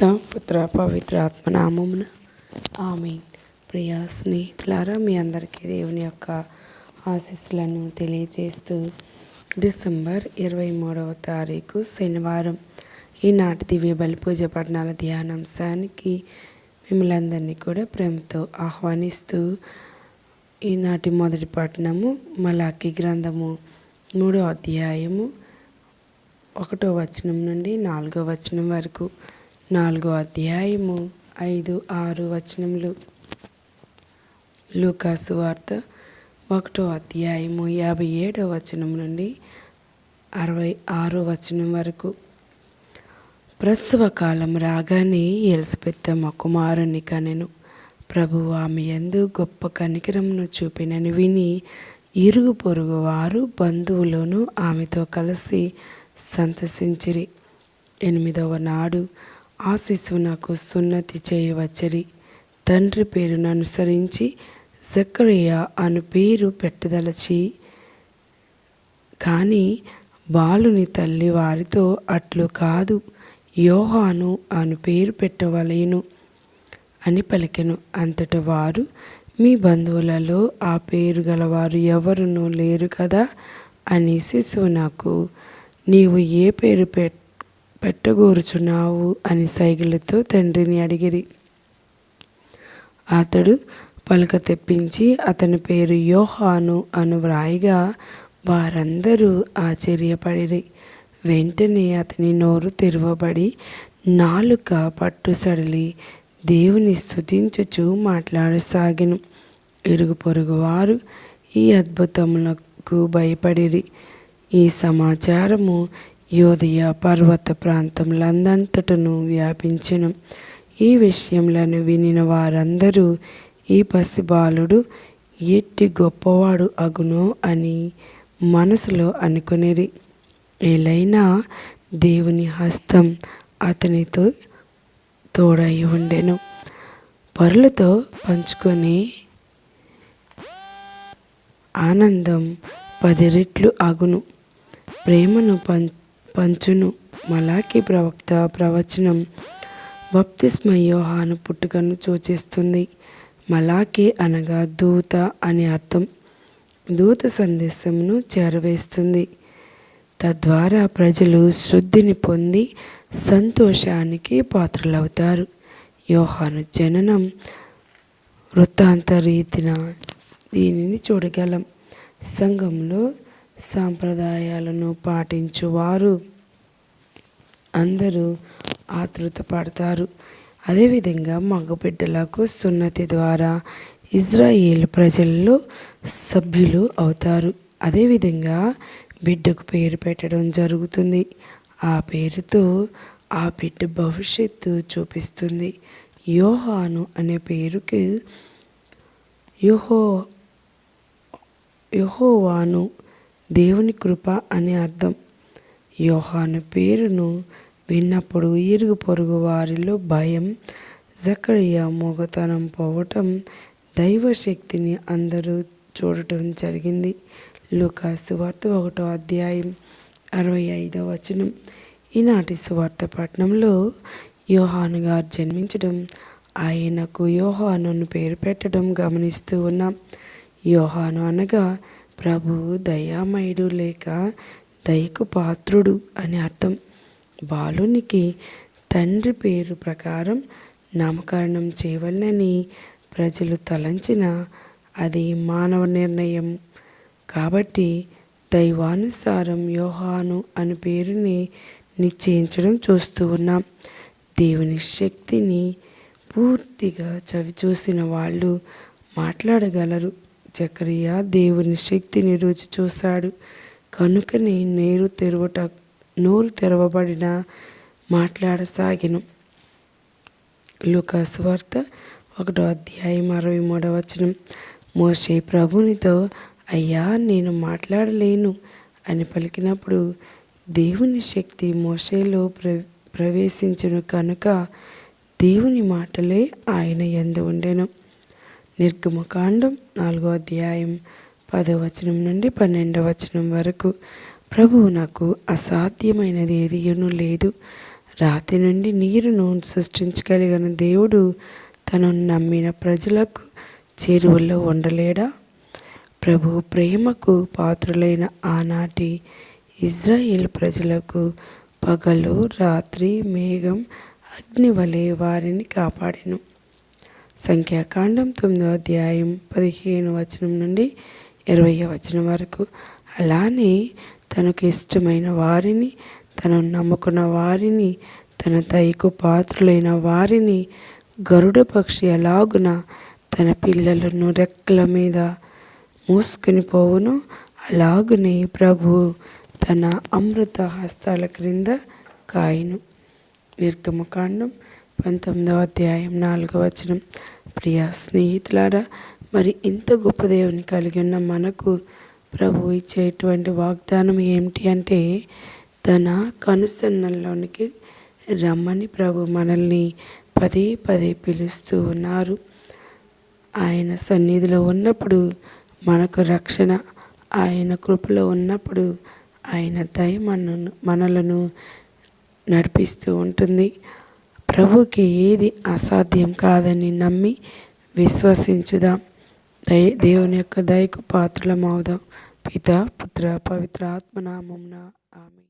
పిత పుత్ర పవిత్ర ఆత్మనామమున. ఆమె ప్రియ స్నేహితులారా మీ అందరికీ దేవుని యొక్క ఆశీస్సులను తెలియజేస్తూ డిసెంబర్ ఇరవై మూడవ తారీఖు శనివారం ఈనాటి దివ్య బలి పూజ పట్టణాల ధ్యానాంశానికి మిమ్మల్ని అందరినీ కూడా ప్రేమతో ఆహ్వానిస్తూ ఈనాటి మొదటి పట్టణము మలాకి గ్రంథము మూడో అధ్యాయము ఒకటో వచనం నుండి నాలుగో వచనం వరకు నాలుగో అధ్యాయము ఐదు ఆరు వచనములు. లూకాసు వార్త ఒకటో అధ్యాయము యాభై ఏడో వచనం నుండి అరవై ఆరో వచనం వరకు. ప్రసవ కాలం రాగానే ఎలిజబెత్తమ్మ కుమారుని కనెను. ప్రభువు ఆమె యందు గొప్ప కనికరమును చూపినని విని ఇరుగు పొరుగు వారు బంధువులోనూ ఆమెతో కలిసి సంతసించిరి. ఎనిమిదవ నాడు ఆ శిశువునకు సున్నతి చేయవచ్చరి. తండ్రి పేరును అనుసరించి జక్కరియా అను పేరు పెట్టదలచి కానీ బాలుని తల్లి వారితో అట్లు కాదు యోహాను అను పేరు పెట్టవలేను అని పలికెను. అంతట వారు మీ బంధువులలో ఆ పేరు గలవారు ఎవరునూ లేరు కదా? అని శిశువు నాకు నీవు ఏ పేరు పెట్ పెట్టగూర్చున్నావు అని సైగలతో తండ్రిని అడిగిరి. అతడు పలక తెప్పించి అతని పేరు యోహాను అను వ్రాయిగా వారందరూ ఆశ్చర్యపడిరి. వెంటనే అతని నోరు తెరవబడి నాలుక పట్టు సడలి దేవుని స్థుతించుచు మాట్లాడసాగిను. ఇరుగు పొరుగు వారు ఈ అద్భుతములకు భయపడిరి. ఈ సమాచారము యోదయ పర్వత ప్రాంతములందంతటను వ్యాపించెను. ఈ విషయంలను వినిన వారందరూ ఈ పసిబాలుడు ఎట్టి గొప్పవాడు అగునో అని మనసులో అనుకొనిరి. ఏలైనా దేవుని హస్తం అతనితో తోడై ఉండెను. పరులతో పంచుకొని ఆనందం పది రెట్లు అగును. ప్రేమను పం పంచును. మలాకి ప్రవక్త ప్రవచనం బప్తిస్మ యోహాను పుట్టుకను సూచిస్తుంది. మలాకి అనగా దూత అని అర్థం. దూత సందేశమును చేరవేస్తుంది. తద్వారా ప్రజలు శుద్ధిని పొంది సంతోషానికి పాత్రలవుతారు. యోహాను జననం వృత్తాంత రీతిన దీనిని చూడగలం. సంఘంలో సాంప్రదాయాలను పాటించువారు. అందరూ ఆతృత పడతారు. అదేవిధంగా మగబిడ్డలకు సున్నతి ద్వారా ఇజ్రాయేల్ ప్రజల్లో సభ్యులు అవుతారు. అదేవిధంగా బిడ్డకు పేరు పెట్టడం జరుగుతుంది. ఆ పేరుతో ఆ బిడ్డ భవిష్యత్తు చూపిస్తుంది. యోహాను అనే పేరుకి యుహో యహోవాను దేవుని కృప అని అర్థం. యోహాను పేరును విన్నప్పుడు ఇరుగు పొరుగు వారిలో భయం జకరియా మొగతనం పోవటం దైవశక్తిని అందరూ చూడటం జరిగింది. లుకా సువార్త ఒకటో అధ్యాయం అరవై ఐదో వచనం. ఈనాటి సువార్త పట్టణంలో యోహాను గారు జన్మించడం ఆయనకు యోహాను పేరు పెట్టడం గమనిస్తూ ఉన్నాం. యోహాను అనగా ప్రభువు దయామయుడు లేక దయకు పాత్రుడు అని అర్థం. బాలునికి తండ్రి పేరు ప్రకారం నామకరణం చేయవలనని ప్రజలు తలంచిన అది మానవ నిర్ణయం. కాబట్టి దైవానుసారం యోహాను అని పేరుని నిశ్చయించడం చూస్తూ ఉన్నాం. దేవుని శక్తిని పూర్తిగా చవిచూసిన వాళ్ళు మాట్లాడగలరు. జకరియా దేవుని శక్తిని రుచి చూశాడు. కనుకనే నేరు తెరవట నోరు తెరవబడిన మాట్లాడసాగిను. లుకాసువార్త ఒకటో అధ్యాయం అరవై మూడవ వచనం. మోషే ప్రభునితో అయ్యా నేను మాట్లాడలేను అని పలికినప్పుడు దేవుని శక్తి మోషేలో ప్ర ప్రవేశించును కనుక దేవుని మాటలే ఆయన ఎందు ఉండెను. నిర్గమకాండం నాలుగో అధ్యాయం పదో వచనం నుండి పన్నెండవ వచనం వరకు. ప్రభువు నాకు అసాధ్యమైనది ఏదియును లేదు. రాతి నుండి నీరును సృష్టించగలిగిన దేవుడు తను నమ్మిన ప్రజలకు చేరువలో ఉండలేడా? ప్రభు ప్రేమకు పాత్రులైన ఆనాటి ఇజ్రాయేల్ ప్రజలకు పగలు రాత్రి మేఘం అగ్ని వలె వారిని కాపాడెను. సంఖ్యాకాండం తొమ్మిదో అధ్యాయం పదిహేను వచనం నుండి ఇరవై వచనం వరకు. అలానే తనకు ఇష్టమైన వారిని తను నమ్ముకున్న వారిని తన దయకు పాత్రులైన వారిని గరుడ పక్షి ఎలాగున తన పిల్లలను రెక్కల మీద మూసుకుని పోవును? అలాగునే ప్రభు తన అమృత హస్తాల క్రింద కాయను. నిర్గమకాండం పంతొమ్మిదవ అధ్యాయం నాలుగవ వచనం. ప్రియ స్నేహితులారా మరి ఇంత గొప్ప దేవుని కలిగి ఉన్న మనకు ప్రభు ఇచ్చేటువంటి వాగ్దానం ఏమిటి అంటే తన కనుసన్నల్లోనికి రమ్మని ప్రభు మనల్ని పదే పదే పిలుస్తూ ఉన్నారు. ఆయన సన్నిధిలో ఉన్నప్పుడు మనకు రక్షణ ఆయన కృపలో ఉన్నప్పుడు ఆయన దయ మనను మనలను నడిపిస్తూ ఉంటుంది. ప్రభుకి ఏది అసాధ్యం కాదని నమ్మి విశ్వసించుదాం. దయ దేవుని యొక్క దయకు పాత్రలమవుదాం. పిత పుత్ర పవిత్ర ఆత్మనామమున ఆమె